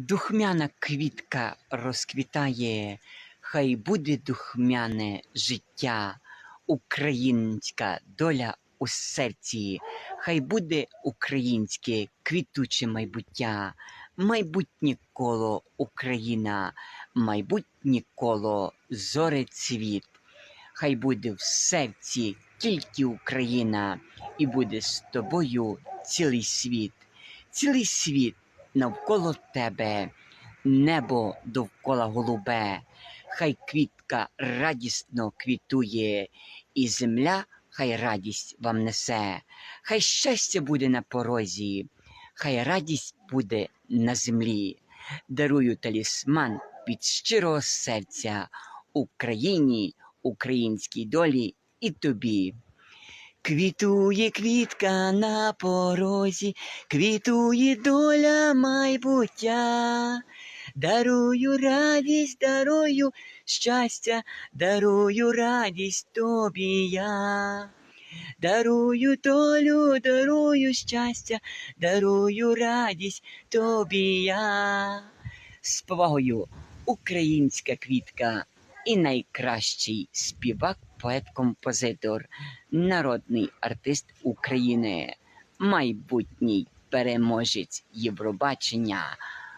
Духмяна квітка розквітає, хай буде духмяне життя, українська доля у серці, хай буде українське квітуче майбуття, майбутнє коло Україна, майбутнє коло зорецвіт. Хай буде в серці тільки Україна, і буде з тобою цілий світ, цілий світ навколо тебе, небо довкола голубе, хай квітка радісно квітує, і земля хай радість вам несе, хай щастя буде на порозі, хай радість буде на землі. Дарую талісман від щирого серця Україні, українській долі і тобі. Квітує квітка на порозі, квітує доля майбуття. Дарую радість, дарую щастя, дарую радість тобі я. Дарую долю, дарую щастя, дарую радість тобі я. З повагою українська квітка і найкращий співак, поет-композитор, народний артист України, майбутній переможець Євробачення